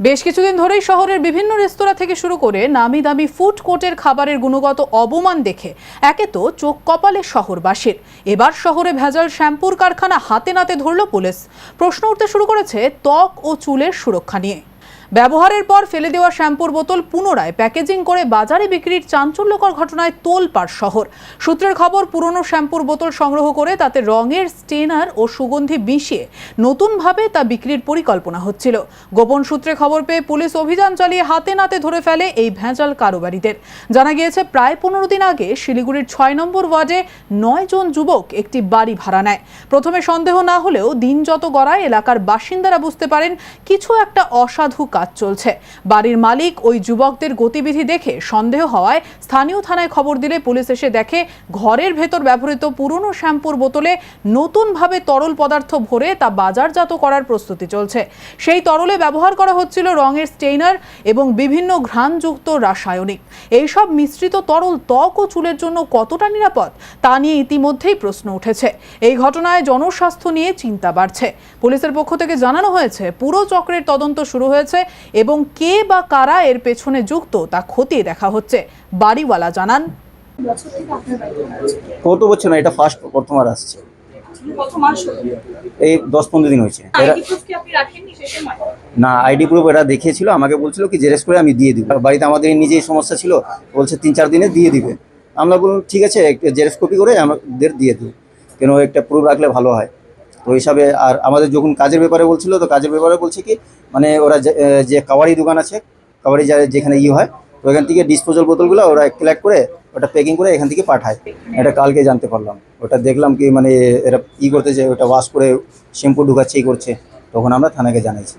বেশ কিছুদিন ধরেই শহরের বিভিন্ন রেস্তোরাঁ থেকে শুরু করে নামি দামি ফুড কোর্টের খাবারের গুণগত অবমান দেখে একে তো চোখ কপালে শহরবাসীর। এবার শহরে ভেজাল শ্যাম্পুর কারখানা হাতে নাতে ধরল পুলিশ। প্রশ্ন উঠতে শুরু করেছে ত্বক ও চুলের সুরক্ষা নিয়ে। ব্যবহারের পর ফেলে দেওয়া শ্যাম্পুর বোতল পুনরায় প্যাকেজিং করে বাজারে বিক্রির চাঞ্চল্যকর ঘটনায় তোলপাড় শহর। সূত্রের খবর, পুরনো শ্যাম্পুর বোতল সংগ্রহ করে তাতে রঙের স্টেনার ও সুগন্ধি মিশিয়ে নতুনভাবে তা বিক্রির পরিকল্পনা হচ্ছিল। গোপন সূত্রে খবর পেয়ে পুলিশ অভিযান চালিয়ে হাতে নাতে ধরে ফেলে এই ভেজাল কারোবারিদের। জানা গিয়েছে, প্রায় পনেরো দিন আগে শিলিগুড়ির ছয় নম্বর ওয়ার্ডে নয় জন যুবক একটি বাড়ি ভাড়া নেয়। প্রথমে সন্দেহ না হলেও দিন যত গড়ায় এলাকার বাসিন্দারা বুঝতে পারেন, কিছু একটা অসাধু কাজ চলছে। বাড়ির মালিক ওই যুবকদের গতিবিধি দেখে সন্দেহ হওয়ায় স্থানীয় থানায় খবর দিলে পুলিশ এসে দেখে ঘরের ভেতর ব্যবহৃত পুরনো শ্যাম্পুর বোতলে নতুনভাবে তরল পদার্থ ভরে তা বাজারজাত করার প্রস্তুতি চলছে। সেই তরলে ব্যবহার করা হচ্ছিল রঙের স্টেইনার এবং বিভিন্ন ঘ্রাণযুক্ত রাসায়নিক। এইসব মিশ্রিত তরল ত্বক ও চুলের জন্য কতটা নিরাপদ তা নিয়ে ইতিমধ্যেই প্রশ্ন উঠেছে। এই ঘটনায় জনস্বাস্থ্য নিয়ে চিন্তা বাড়ছে। পুলিশের পক্ষ থেকে জানানো হয়েছে, পুরো চক্রের তদন্ত শুরু হয়েছে এবং কে বা কারা এর পেছনে যুক্ত তা খতিয়ে দেখা হচ্ছে। বাড়িওয়ালা জানান কত বছর না এটা ফার্স্ট প্রথমবার আসছে। এই দশ পনেরো দিন হয়েছে। না আইডি প্রুফ এরা দেখিয়েছিল আমাকে বলছিল কি জেরেস করে আমি দিয়ে দিব। বাড়িতে আমাদের নিজেই সমস্যা ছিল বলছে তিন চার দিনে দিয়ে দিবে। আমরা বললাম ঠিক আছে একটা জেরেস কপি করে আমাদের দিয়ে দিই কেন একটা প্রুফ রাখলে ভালো হয়? তো হিসাবে আর আমাদের যখন কাজের ব্যাপারে বলছিল, তো কাজের ব্যাপারে বলছে কি মানে ওরা যে- কাবাড়ি দোকান আছে, কাবাড়ি যা, যেখানে ই হয়, তো এখান থেকে ডিসপোজাল বোতলগুলো ওরা কালেক্ট করে, ওটা প্যাকিং করে এখান থেকে পাঠায়। এটা কালকে জানতে পারলাম। ওটা দেখলাম কি মানে এরা ই করতেছে, ওটা ওয়াশ করে শ্যাম্পু ঢুকাচ্ছে, ই করছে। তখন আমরা থানাকে জানাইছি।